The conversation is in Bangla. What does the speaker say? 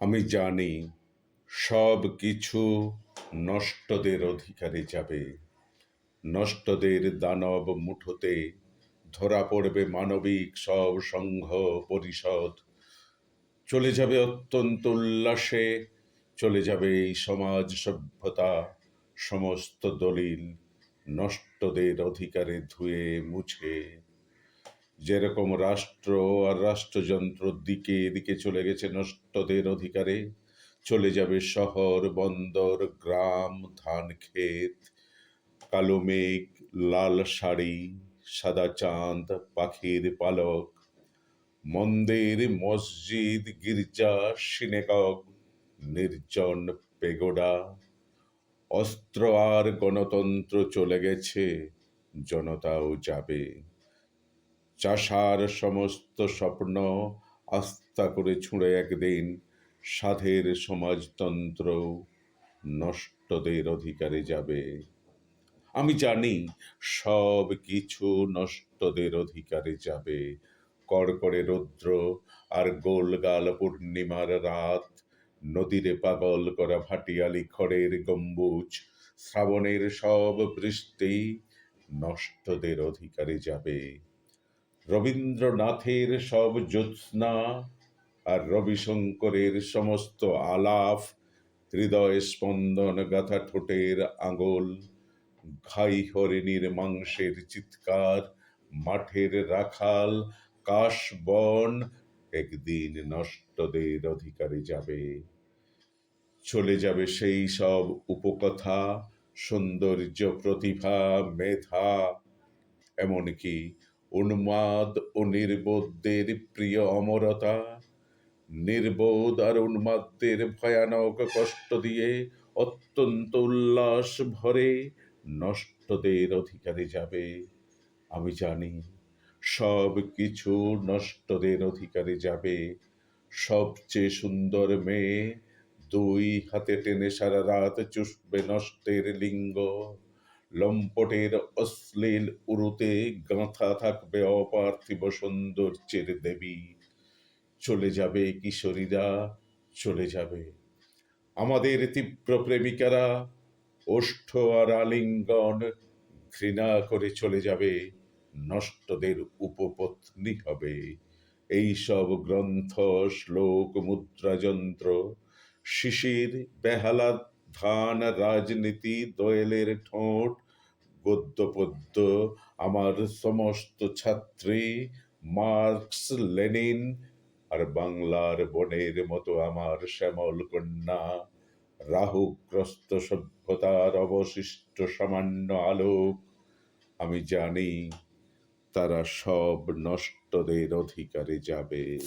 আমি জানি সব কিছু নষ্টদের অধিকারে যাবে। নষ্টদের দানব মুঠোতে ধরা পড়বে মানবিক সব সংঘ পরিষদ। চলে যাবে অত্যন্ত উল্লাসে, চলে যাবে এই সমাজ সভ্যতা, সমস্ত দলিল নষ্টদের অধিকারে ধুয়ে মুছে। যেরকম রাষ্ট্র আর রাষ্ট্রযন্ত্রর দিকে এদিকে চলে গেছে নষ্টদের অধিকারে, চলে যাবে শহর, বন্দর, গ্রাম, ধান ক্ষেত, কালো মেঘ, লাল শাড়ি, সাদা চাঁদ, পাখির পালক, মন্দির মসজিদ, গির্জা সিনেকক নির্জন পেগোডা, অস্ত্র আর গণতন্ত্র চলে গেছে, জনতাও যাবে। চাষার সমস্ত স্বপ্ন আস্থা করে ছুঁড়ে একদিন সাধের সমাজতন্ত্র নষ্টদের অধিকারে যাবে। আমি জানি সব কিছু নষ্টদের অধিকারে যাবে। কড়কড়ে রৌদ্র আর গোলগাল পূর্ণিমার রাত, নদীরে পাগল করা ভাটিয়ালি খড়ের গম্বুজ, শ্রাবণের সব বৃষ্টি নষ্টদের অধিকারে যাবে। রবীন্দ্রনাথের সব জ্যোৎস্না আর রবিশঙ্করের সমস্ত আলাপ হৃদয় স্পন্দন গাথা ঠোঁটের আঙুল ঘাই হরিণীর মাংসের চিৎকার, মাঠের রাখাল, কাশবন একদিন নষ্টদের অধিকারে যাবে। চলে যাবে সেই সব উপকথা, সৌন্দর্য, প্রতিভা, মেধা, এমনকি উন্মাদ ও নির্বোধদের প্রিয় অমরতা, নির্বোধ আর উন্মাদদের ভয়ানক কষ্ট দিয়ে অত্যন্ত উল্লাস ভরে নষ্টদের অধিকারে যাবে। আমি জানি সব কিছু নষ্টদের অধিকারে যাবে। সবচেয়ে সুন্দর মেয়ে দুই হাতে টেনে সারা রাত চুষবে নষ্টের লিঙ্গ। লম্পটের অশ্লীল উরুতে গাঁথা থাকবে অপার্থিব সৌন্দর্যের দেবী। চলে যাবে কিশোরীরা, চলে যাবে। আমাদের তীব্র প্রেমিকারা, ওষ্ঠ আর আলিঙ্গন, ঘৃণা করে চলে যাবে, নষ্টদের উপপত্নী হবে। এই সব গ্রন্থ, শ্লোক মুদ্রাযন্ত্র শিশির বেহালা ধান, রাজনীতি, দোয়েলের ঠোঁট, গদ্য পদ্য, আমার সমস্ত ছাত্রী, মার্কস, লেনিন আর বাংলার বনের মতো আমার শ্যামল কন্যা। রাহুগ্রস্ত সভ্যতার অবশিষ্ট সামান্য আলোক। আমি জানি তারা সব নষ্টদের অধিকারে যাবে।